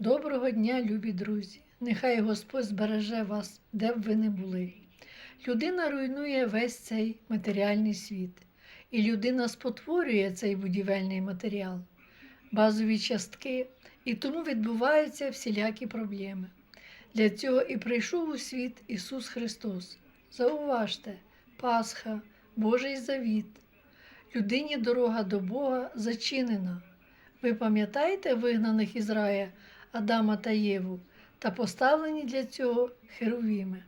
Доброго дня, любі друзі! Нехай Господь збереже вас, де б ви не були. Людина руйнує весь цей матеріальний світ, і людина спотворює цей будівельний матеріал, базові частки, і тому відбуваються всілякі проблеми. Для цього і прийшов у світ Ісус Христос. Зауважте, Пасха, Божий завіт. Людині дорога до Бога зачинена. Ви пам'ятаєте вигнаних із рая Адама та Єву та поставлені для цього херувіми?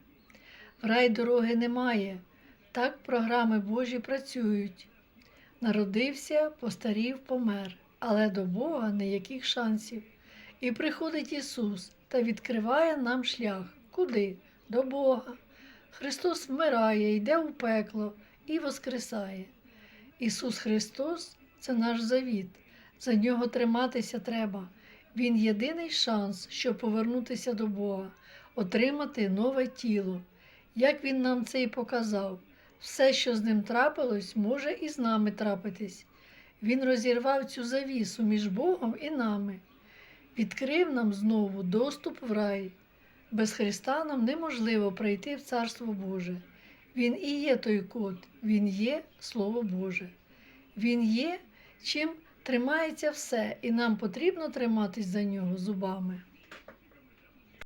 В рай дороги немає, так програми Божі працюють. Народився, постарів, помер, але до Бога ніяких шансів. І приходить Ісус та відкриває нам шлях. Куди? До Бога. Христос вмирає, йде у пекло і воскресає. Ісус Христос це наш завіт. За нього триматися треба. Він єдиний шанс, щоб повернутися до Бога, отримати нове тіло. Як Він нам це і показав, все, що з ним трапилось, може і з нами трапитись. Він розірвав цю завісу між Богом і нами, відкрив нам знову доступ в рай. Без Христа нам неможливо прийти в Царство Боже. Він і є той код, Він є Слово Боже. Він є, чим тримається все, і нам потрібно триматись за нього зубами.